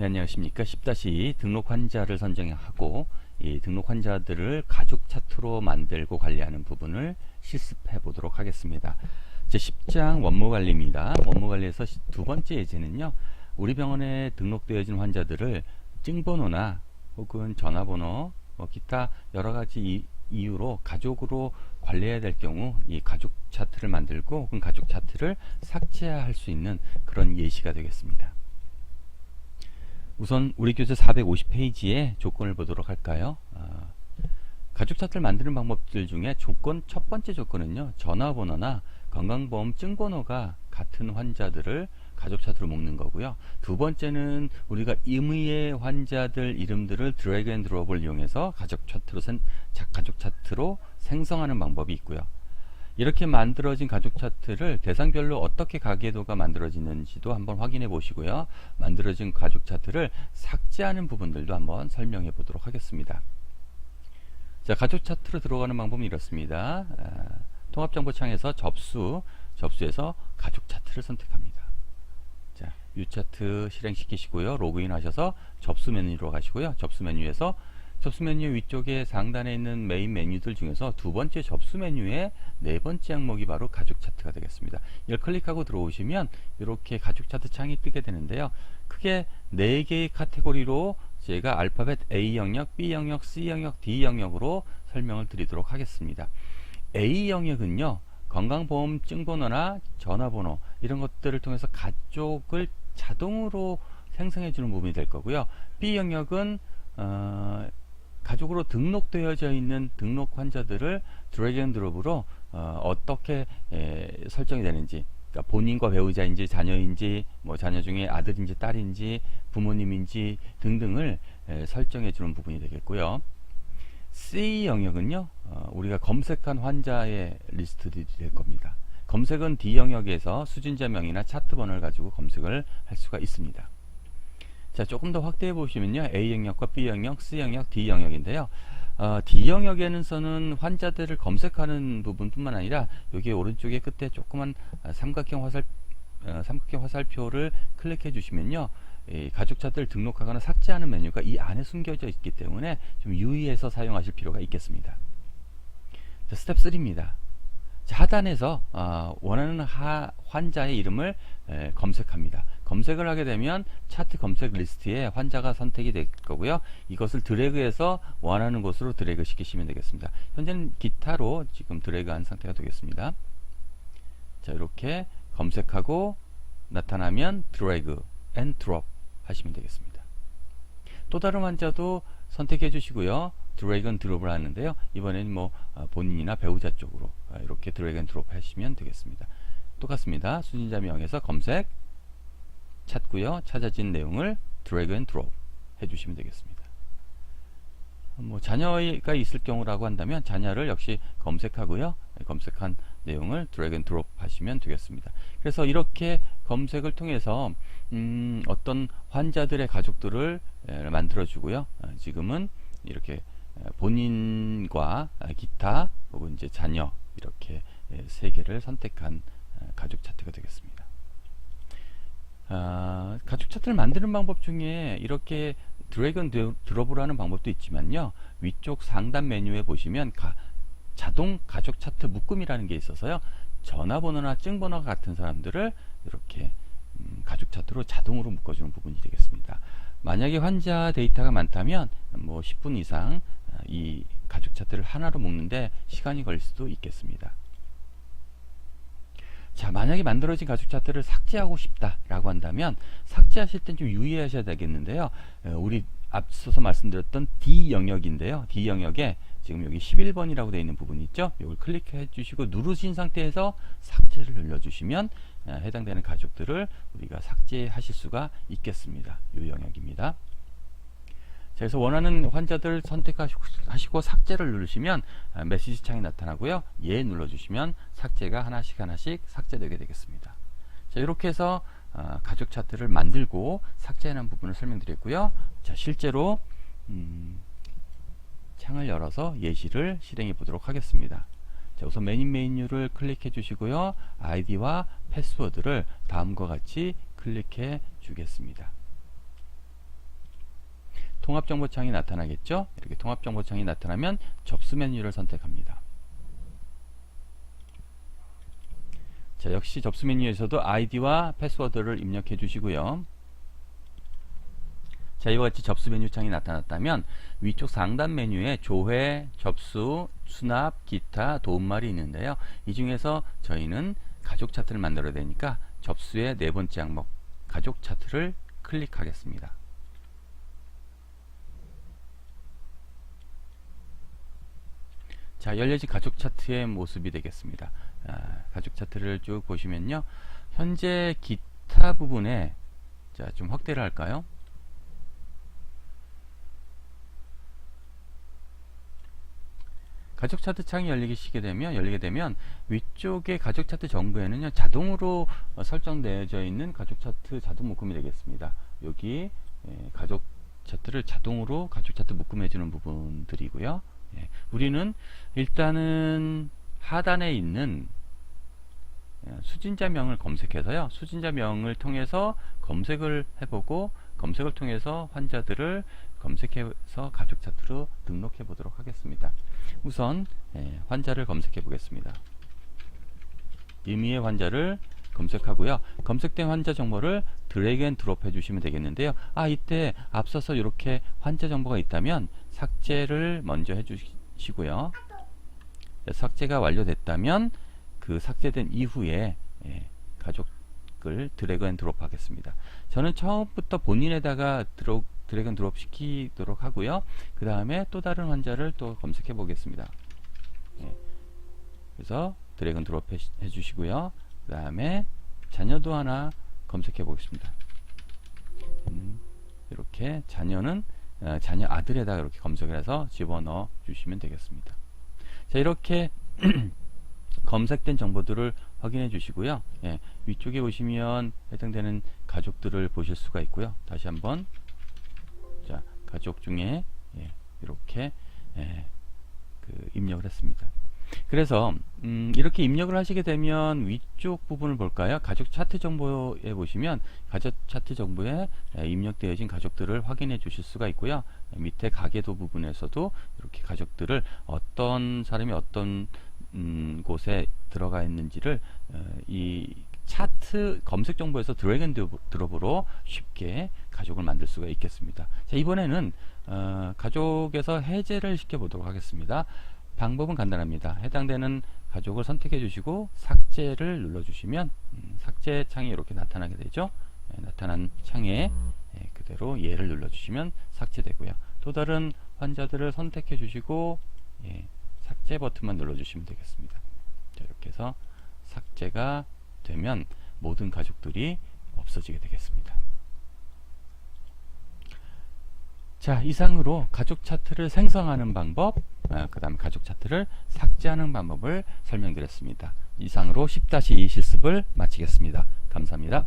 네, 안녕하십니까. 10- 등록 환자를 선정하고 이 등록 환자들을 가족 차트로 만들고 관리하는 부분을 실습해 보도록 하겠습니다. 제 10장 원무 관리입니다. 원무 관리에서 시- 두 번째 예제는요. 우리 병원에 등록되어진 환자들을 증번호나 혹은 전화번호, 뭐 기타 여러 가지 이, 이유로 가족으로 관리해야 될 경우 이 가족 차트를 만들고 혹은 가족 차트를 삭제할 수 있는 그런 예시가 되겠습니다. 우선 우리 교재 450페이지의 조건을 보도록 할까요? 아, 가족 차트를 만드는 방법들 중에 조건 첫 번째 조건은요. 전화번호나 건강보험 증번호가 같은 환자들을 가족 차트로 묶는 거고요. 두 번째는 우리가 임의의 환자들 이름들을 드래그 앤 드롭을 이용해서 가족 차트로 생, 자- 가족 차트로 생성하는 방법이 있고요. 이렇게 만들어진 가족 차트를 대상별로 어떻게 가계도가 만들어지는지도 한번 확인해 보시고요. 만들어진 가족 차트를 삭제하는 부분들도 한번 설명해 보도록 하겠습니다. 자, 가족 차트로 들어가는 방법은 이렇습니다. 아, 통합정보창에서 접수, 접수해서 가족 차트를 선택합니다. 자, 뷰 차트 실행시키시고요. 로그인 하셔서 접수 메뉴로 가시고요. 접수 메뉴에서 접수 메뉴 위쪽에 상단에 있는 메인 메뉴들 중에서 두 번째 접수 메뉴의 네 번째 항목이 바로 가족 차트가 되겠습니다. 이걸 클릭하고 들어오시면 이렇게 가족 차트 창이 뜨게 되는데요. 크게 네 개의 카테고리로 제가 알파벳 A 영역, B 영역, C 영역, D 영역으로 설명을 드리도록 하겠습니다. A 영역은요. 건강보험 증 번호나 전화번호 이런 것들을 통해서 가족을 자동으로 생성해 주는 부분이 될 거고요. B 영역은 어, 가족으로 등록되어져 있는 등록 환자들을 드래그 앤 드롭으로 어, 떻게 설정이 되는지 그러니까 본인과 배우자인지 자녀인지 뭐 자녀 중에 아들인지 딸인지 부모님인지 등등을 에, 설정해 주는 부분이 되겠고요. C 영역은요, 어, 우리가 검색한 환자의 리스트들이 될 겁니다. 검색은 D 영역에서 수진자 명이나 차트 번호를 가지고 검색을 할 수가 있습니다. 자, 조금 더 확대해 보시면요. A 영역과 B 영역, C 영역, D 영역인데요. 어, D 영역에는서는 환자들을 검색하는 부분뿐만 아니라 여기 오른쪽에 끝에 조그만 아, 삼각형 화살 어, 삼각형 화살표를 클릭해 주시면요. 이 가족 차트를 등록하거나 삭제하는 메뉴가 이 안에 숨겨져 있기 때문에 좀 유의해서 사용하실 필요가 있겠습니다. 자, 스텝 3입니다. 자, 하단에서 어, 원하는 하, 환자의 이름을 에, 검색합니다. 검색을 하게 되면 차트 검색 리스트에 환자가 선택이 될 거고요. 이것을 드래그해서 원하는 곳으로 드래그 시키시면 되겠습니다. 현재는 기타로 지금 드래그한 상태가 되겠습니다. 자, 이렇게 검색하고 나타나면 드래그 앤 드롭 하시면 되겠습니다. 또 다른 환자도 선택해 주시고요. 드래그 앤 드롭을 하는데요. 이번에는 뭐 어, 본인이나 배우자 쪽으로 어, 이렇게 드래그 앤 드롭 하시면 되겠습니다. 똑같습니다. 수진자 명에서 검색 찾고요. 찾아진 내용을 드래그 앤 드롭 해주시면 되겠습니다. 뭐 자녀가 있을 경우라고 한다면 자녀를 역시 검색하고요. 검색한 내용을 앤 드롭 하시면 되겠습니다. 그래서 이렇게 검색을 통해서 음, 어떤 환자들의 가족들을 에, 만들어주고요. 어, 지금은 이렇게 에, 본인과 아, 기타 혹은 이제 자녀 이렇게 에, 세 개를 선택한 에, 가족 차트가 되겠습니다. 아, 가족 차트를 만드는 방법 중에 이렇게 드래곤 드롭을 하는 방법도 있지만요. 위쪽 상단 메뉴에 보시면 가, 자동 가족 차트 묶음이라는 게 있어서요. 전화번호나 증번호 같은 사람들을 이렇게 음, 가족 차트로 자동으로 묶어주는 부분이 되겠습니다. 만약에 환자 데이터가 많다면 뭐 10분 이상 아, 이 가족 차트를 하나로 묶는데 시간이 걸릴 수도 있겠습니다. 자, 만약에 만들어진 가족 차트를 삭제하고 싶다라고 한다면 삭제하실 땐 좀 유의하셔야 되겠는데요. 에, 우리 앞서서 말씀드렸던 D 영역인데요. D 영역에 지금 여기 11번이라고 되어 있는 부분이 있죠. 이걸 클릭해 주시고 누르신 상태에서 삭제를 눌러주시면 에, 해당되는 가족들을 우리가 삭제하실 수가 있겠습니다. 이 영역입니다. 자, 그래서 원하는 환자들 선택하시고 삭제를 누르시면 아, 메시지 창이 나타나고요. 예 눌러주시면 삭제가 하나씩 하나씩 삭제되게 되겠습니다. 자, 이렇게 해서 아, 가족 차트를 만들고 삭제하는 부분을 설명드렸고요. 자, 실제로 음, 창을 열어서 예시를 실행해 보도록 하겠습니다. 자, 우선 메인 메뉴를 클릭해 주시고요. 아이디와 패스워드를 다음과 같이 클릭해 주겠습니다. 통합정보창이 나타나겠죠. 이렇게 통합정보창이 나타나면 접수 메뉴를 선택합니다. 자, 역시 접수 메뉴에서도 아이디와 패스워드를 입력해 주시고요. 자, 이와 같이 접수 메뉴 창이 나타났다면 위쪽 상단 메뉴에 조회, 접수, 수납, 기타, 도움말이 있는데요. 이 중에서 저희는 가족 차트를 만들어야 되니까 접수의 네 번째 항목 가족 차트를 클릭하겠습니다. 자, 열려진 가족 차트의 모습이 되겠습니다. 아, 가족 차트를 쭉 보시면요. 현재 기타 부분에 자, 좀 확대를 할까요? 가족 차트 창이 열리게 되면 열리게 되면 위쪽에 가족 차트 정보에는요 자동으로 어, 설정되어져 있는 가족 차트 자동 묶음이 되겠습니다. 여기 예, 가족 차트를 자동으로 가족 차트 묶음해 주는 부분들이고요. 예, 우리는 일단은 하단에 있는 예, 수진자명을 검색해서요. 수진자명을 통해서 검색을 해보고 검색을 통해서 환자들을 검색해서 가족 차트로 등록해 보도록 하겠습니다. 우선 예, 환자를 검색해 보겠습니다. 임의의 환자를 검색하고요. 검색된 환자 정보를 드래그 앤 드롭 해주시면 되겠는데요. 아 이때 앞서서 이렇게 환자 정보가 있다면 삭제를 먼저 해주시고요. 삭제가 완료됐다면 그 삭제된 이후에 예, 가족을 드래그 앤 드롭 하겠습니다. 저는 처음부터 본인에다가 드로, 드래그 앤 드롭 시키도록 하고요. 그 다음에 또 다른 환자를 또 검색해 보겠습니다. 예, 그래서 드래그 앤 드롭 해, 해주시고요. 그 다음에 자녀도 하나 검색해 보겠습니다. 음, 이렇게 자녀는 어, 자녀 아들에다가 이렇게 검색을 해서 집어넣어 주시면 되겠습니다. 자 이렇게 검색된 정보들을 확인해 주시고요. 예, 위쪽에 보시면 해당되는 가족들을 보실 수가 있고요. 다시 한번 자 가족 중에 예, 이렇게 예, 그 입력을 했습니다. 그래서 음, 이렇게 입력을 하시게 되면 위쪽 부분을 볼까요? 가족 차트 정보에 보시면 가족 차트 정보에 에, 입력되어진 가족들을 확인해 주실 수가 있고요. 밑에 가계도 부분에서도 이렇게 가족들을 어떤 사람이 어떤 음, 곳에 들어가 있는지를 어, 이 차트 검색 정보에서 드래그 앤 드롭으로 쉽게 가족을 만들 수가 있겠습니다. 자, 이번에는 어, 가족에서 해제를 시켜 보도록 하겠습니다. 방법은 간단합니다. 해당되는 가족을 선택해 주시고 삭제를 눌러 주시면 음, 삭제 창이 이렇게 나타나게 되죠. 예, 나타난 창에 예, 그대로 예를 눌러 주시면 삭제되고요. 또 다른 환자들을 선택해 주시고 예, 삭제 버튼만 눌러 주시면 되겠습니다. 자, 이렇게 해서 삭제가 되면 모든 가족들이 없어지게 되겠습니다. 자 이상으로 가족 차트를 생성하는 방법 아, 그 다음 가족 차트를 삭제하는 방법을 설명드렸습니다. 이상으로 10-2 실습을 마치겠습니다. 감사합니다.